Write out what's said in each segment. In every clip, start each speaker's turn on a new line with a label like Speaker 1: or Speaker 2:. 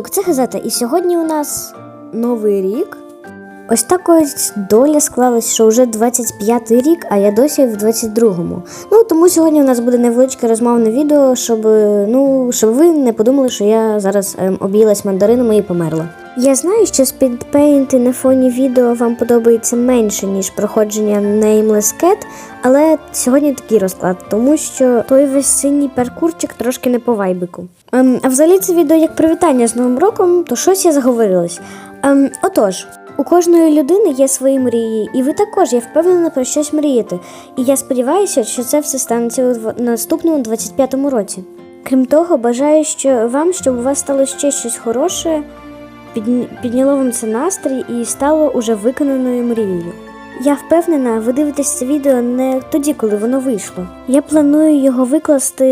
Speaker 1: Тук, це газета, і сьогодні у нас новий рік. Ось так ось доля склалась, що вже 25-й рік, а я досі в 22-му. Ну тому сьогодні у нас буде невеличке розмовне відео, щоб ну щоб ви не подумали, що я зараз ем, об'їлась мандаринами і померла. Я знаю, що спідпейнти на фоні відео вам подобається менше, ніж проходження Nameless Cat, але сьогодні такий розклад, тому що той весь синій паркурчик трошки не по вайбику. Ем, а взагалі це відео як привітання з Новим роком, то щось я заговорилась. Ем, отож, у кожної людини є свої мрії, і ви також, я впевнена, про щось мрієте. І я сподіваюся, що це все станеться у наступному 25-му році. Крім того, бажаю що вам, щоб у вас стало ще щось хороше, підняло вам це настрій і стало уже виконаною мрією. Я впевнена, ви дивитесь це відео не тоді, коли воно вийшло. Я планую його викласти,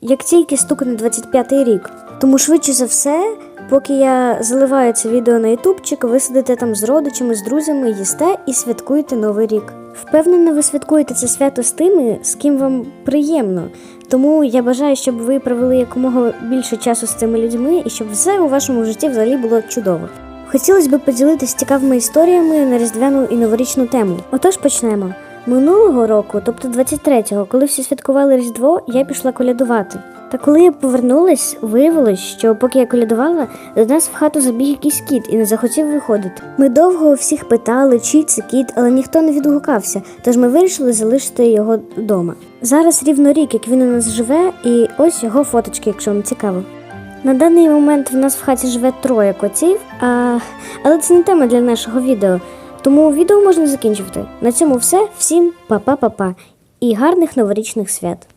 Speaker 1: як тільки стукне 25-й рік. Тому швидше за все, поки я заливаю це відео на ютубчик, ви сидите там з родичами, з друзями, їсте і святкуєте новий рік. Впевнена, ви святкуєте це свято з тими, з ким вам приємно. Тому я бажаю, щоб ви провели якомога більше часу з цими людьми і щоб все у вашому житті взагалі було чудово. Хотілося б поділитися цікавими історіями на різдвяну і новорічну тему. Отож почнемо. Минулого року, тобто 23-го, коли всі святкували Різдво, я пішла колядувати. Та коли я повернулась, виявилось, що поки я колядувала, до нас в хату забіг якийсь кіт і не захотів виходити. Ми довго всіх питали, чий це кіт, але ніхто не відгукався, тож ми вирішили залишити його вдома. Зараз рівно рік, як він у нас живе, і ось його фоточки, якщо вам цікаво. На даний момент в нас в хаті живе троє котів, а... але це не тема для нашого відео. Тому відео можна закінчувати. На цьому все. Всім па-па-па-па і гарних новорічних свят.